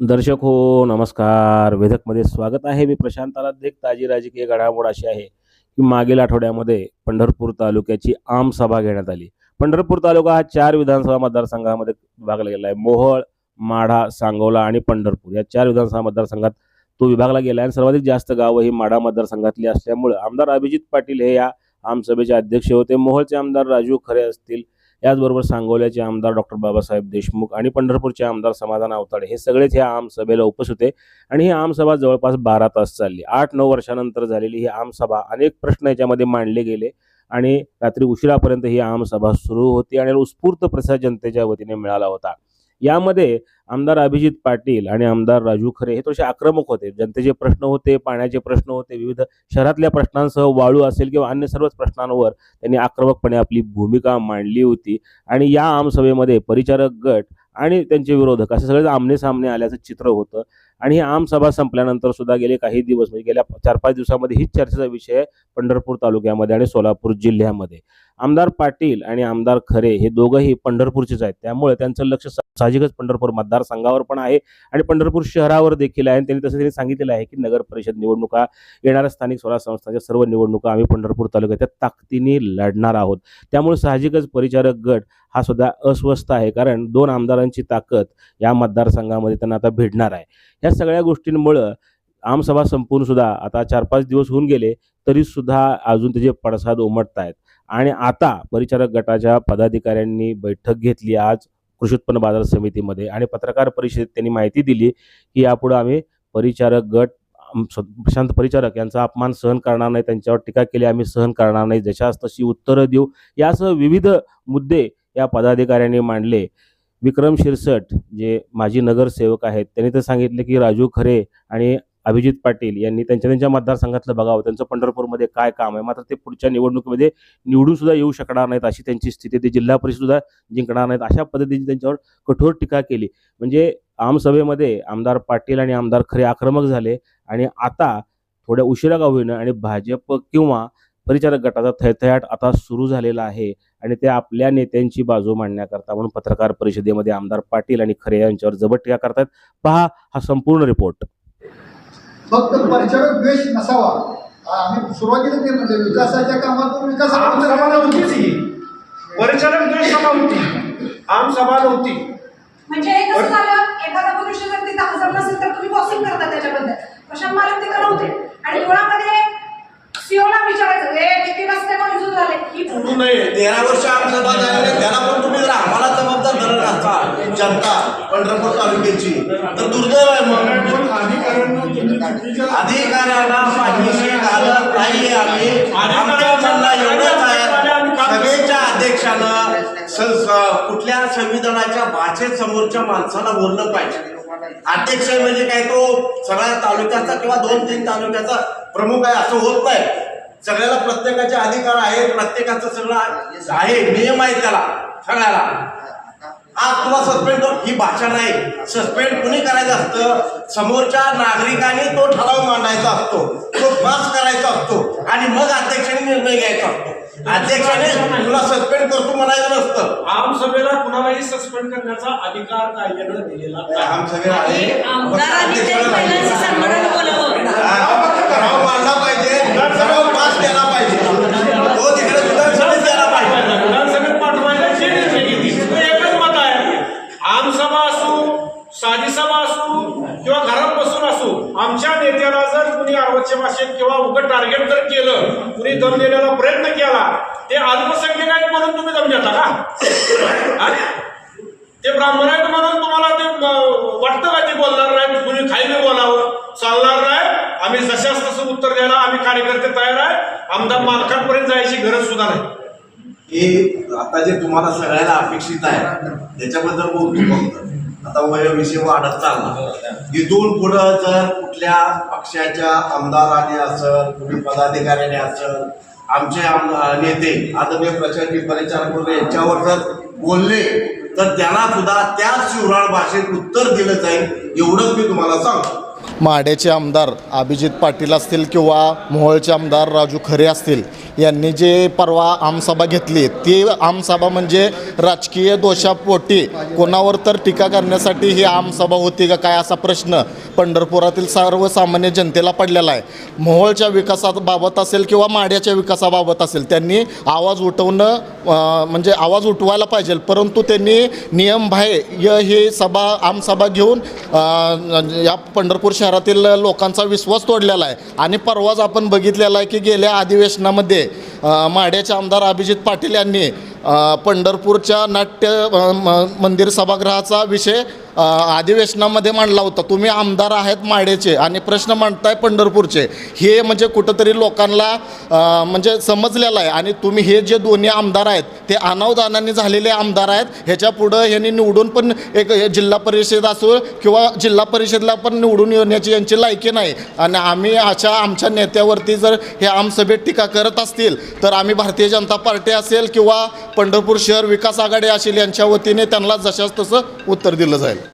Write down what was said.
दर्शक हो नमस्कार. वेधकमध्ये स्वागत आहे. मी प्रशांत देख ताजी राजकीय घडामोड अशी आहे की मागील आठवड्यामध्ये पंढरपूर तालुक्याची आम सभा घेण्यात आली. पंढरपूर तालुका हा चार विधानसभा मतदारसंघामध्ये विभागला गेला आहे. मोहळ माढा सांगोला आणि पंढरपूर या चार विधानसभा मतदारसंघात तो विभागला गेला आहे. आणि सर्वाधिक जास्त गावं ही माढा मतदारसंघातली असल्यामुळे आमदार अभिजित पाटील हे या आमसभेचे अध्यक्ष होते. मोहळचे आमदार राजू खरे असतील याचबरोबर सांगोल्याचे आमदार डॉक्टर बाबासाहेब देशमुख आणि पंढरपूरचे आमदार समाधान अवताडे हे सगळेच ह्या आमसभेला उपस्थित होते. आणि ही आमसभा जवळपास बारा तास चालली. आठ नऊ वर्षानंतर झालेली ही आमसभा अनेक प्रश्न याच्यामध्ये मांडले गेले आणि रात्री उशिरापर्यंत ही आमसभा सुरू होती आणि उत्स्फूर्त प्रसाद जनतेच्या वतीने मिळाला होता. यामध्ये आमदार अभिजित पाटील आणि आमदार राजू खरे हे थोडेसे आक्रमक होते. जनतेचे प्रश्न होते पाण्याचे प्रश्न होते विविध शहरातल्या प्रश्नांसह वाळू असेल किंवा अन्य सर्वच प्रश्नांवर त्यांनी आक्रमकपणे आपली भूमिका मांडली होती. आणि या आमसभेमध्ये परिचारक गट आणि त्यांचे विरोधक असे सगळे आमने सामने आल्याचं चित्र होतं. आणि ही आमसभा संपल्यानंतर सुद्धा गेले काही दिवस म्हणजे गेल्या चार पाच दिवसामध्ये हीच चर्चेचा विषय पंढरपूर तालुक्यामध्ये आणि सोलापूर जिल्ह्यामध्ये. आमदार पाटील आणि आमदार खरे हे दोघंही पंढरपूरचेच आहेत. त्यामुळे त्यांचं लक्ष साहजिकच पंढरपूर मतदारसंघावर पण आहे आणि पंढरपूर शहरावर देखील आहे. आणि त्यांनी तसं त्यांनी सांगितलेलं आहे की नगर परिषद निवडणुका येणाऱ्या स्थानिक स्वराज संस्थांच्या सर्व निवडणुका आम्ही पंढरपूर तालुक्यात ताकदीने लढणार आहोत. त्यामुळे साहजिकच परिचारक गट हा सुद्धा अस्वस्थ आहे. कारण दोन आमदारांची ताकद या मतदारसंघामध्ये त्यांना आता भिडणार आहे. ह्या सगळ्या गोष्टींमुळं आमसभा संपून सुद्धा आता चार पाच दिवस होऊन गेले तरी सुद्धा अजून त्याचे पडसाद उमटत आहेत आणि आता परिचारक गटाच्या पदाधिकाऱ्यांनी बैठक घेतली आज कृषी उत्पन्न बाजार समितीमध्ये आणि पत्रकार परिषदेत त्यांनी माहिती दिली की यापुढे आम्ही परिचारक गट प्रशांत परिचारक यांचा अपमान सहन करणार नाही त्यांच्यावर टीका केली आम्ही सहन करणार नाही जशास तशी उत्तरं देऊ. यासह विविध मुद्दे या पदाधिकाऱ्यांनी मांडले. विक्रम शिरसट जे माजी नगरसेवक आहेत त्यांनी तर सांगितले की राजू खरे आणि अभिजित पाटील यांनी त्यांच्या त्यांच्या मतदारसंघातलं बघावं. त्यांचं पंढरपूरमध्ये काय काम आहे? मात्र ते पुढच्या निवडणुकीमध्ये निवडून सुद्धा येऊ शकणार नाहीत अशी त्यांची स्थिती. ते जिल्हा परिषद सुद्धा जिंकणार नाहीत अशा पद्धतीची त्यांच्यावर कठोर टीका केली. म्हणजे आमसभेमध्ये आमदार पाटील आणि आमदार खरे आक्रमक झाले आणि आता थोड्या उशिरा का होईना आणि भाजप किंवा परिचारक गटाचा थैथयाट आता सुरू झालेला आहे आणि ते आपल्या नेत्यांची बाजू मांडण्याकरता म्हणून पत्रकार परिषदेमध्ये आमदार पाटील आणि खरे यांच्यावर जबर टीका करतात पहा हा संपूर्ण रिपोर्ट फक्त परिचारक द्वेष नसावा. आम्ही सुरुवातीला ते म्हणजे विकासाच्या कामातून विकास आम सभा नव्हतीच ही. परिचालक द्वेष सभा होती. आम सभा नव्हती. म्हणजे हे कसं झालं? एखादा मनुष्य जर तिथं हजर नसेल तर तुम्ही बॉसिंग करता त्याच्याबद्दल. प्रशांत मालक तिथं नव्हते? आणि मुळामध्ये सीओला विचारायचं हे किती रस्ते मंजूर झाले? ही बोलू नये तेरा वर्ष आमसभा झालेली आहे. त्याला धरत जनता पंढरपूर तालुक्याची. तर दुर्दैव आहे मग. अधिकाऱ्यांना पाठीशी घालत नाही आम्ही. म्हणणं एवढंच आहे. सभेच्या अध्यक्षानं कुठल्या संविधानाच्या भाषेत समोरच्या माणसाला बोललं पाहिजे. अध्यक्ष म्हणजे काय तो सगळ्या तालुक्याचा किंवा दोन तीन तालुक्याचा प्रमुख आहे असं होत नाही. सगळ्याला प्रत्येकाचे अधिकार आहेत प्रत्येकाचं सगळं आहे नियम आहे त्याला सगळ्याला. आज तुला सस्पेंड कर? ही भाषा नाही. सस्पेंड कुणी करायचं असतं? समोरच्या नागरिकांनी तो ठराव मांडायचा असतो. तो पास करायचा असतो. आणि मग अध्यक्षाने निर्णय घ्यायचा असतो. अध्यक्षाने तुला सस्पेंड करतो म्हणायचं नसतं. आम सभेला कुणालाही सस्पेंड करण्याचा अधिकार कायद्यानं दिलेला. आमसभेला हा, ठराव मांडला पाहिजे. ठराव पास केला पाहिजे. कुणी भाषेत किंवा उघड टार्गेट जर केलं कुणी दम देण्याचा प्रयत्न केला ते अल्पसंख्यक आहेत म्हणून तुम्ही दम देता का? ते ब्राह्मण आहेत म्हणून तुम्हाला ते वाटतं का ते बोलणार नाही कुणी खाईने बोलावं. चालणार नाही. आम्ही जशाच तसं उत्तर द्यायला आम्ही कार्यकर्ते तयार आहे. आमदार मालकांपर्यंत जायची गरज सुद्धा नाही. हे आता जे तुम्हाला सगळ्याला अपेक्षित आहे त्याच्याबद्दल बोलतो फक्त. आता वय विषय वाढत चालला. इथून पुढं जर कुठल्या पक्षाच्या आमदाराने असल कुणी पदाधिकाऱ्याने असल आमचे आम नेते आदरणीय प्रशासकीय परिचारक यांच्यावर जर बोलले तर त्यांना सुद्धा त्याच शिवराळ भाषेत उत्तर दिलं जाईल एवढंच मी तुम्हाला सांगतो. माड्याचे आमदार अभिजित पाटील असतील किंवा मोहोळचे आमदार राजू खरे असतील यांनी जे परवा आमसभा घेतली ती आमसभा म्हणजे राजकीय दोषापोटी. कोणावर तर टीका करण्यासाठी ही आमसभा होती का काय असा प्रश्न पंढरपुरातील सर्वसामान्य जनतेला पडलेला आहे. मोहोळच्या विकासाबाबत असेल किंवा माड्याच्या विकासाबाबत असेल त्यांनी आवाज उठवणं म्हणजे आवाज उठवायला पाहिजे. परंतु त्यांनी नियम भाय य ही सभा आमसभा घेऊन या पंढरपूर शहरातील लोकांचा विश्वास तोडलेला आहे. आणि परवाच आपण बघितलेला आहे की गेल्या अधिवेशनामध्ये अं, आमदार अभिजित पाटील यांनी पंढरपूरच्या नाट्य मंदिर सभागृहाचा विषय अधिवेशनामध्ये मांडला होता. तुम्ही आमदार आहेत माडेचे आणि प्रश्न मांडताय पंढरपूरचे. हे म्हणजे कुठंतरी लोकांना म्हणजे समजलेलं आहे. आणि तुम्ही हे जे दोन्ही आमदार आहेत ते अनावदानाने झालेले आमदार आहेत. ह्याच्या पुढं ह्यांनी निवडून पण एक हे जिल्हा परिषद असो किंवा जिल्हा परिषदला पण निवडून येण्याची यांची लायकी नाही. आणि आम्ही अशा आमच्या नेत्यावरती जर हे आमसभेत टीका करत असतील तर आम्ही भारतीय जनता पार्टी असेल किंवा पंढरपूर शहर विकास आघाडी असेल यांच्या वतीने त्यांना जशाच तसं उत्तर दिलं जाईल.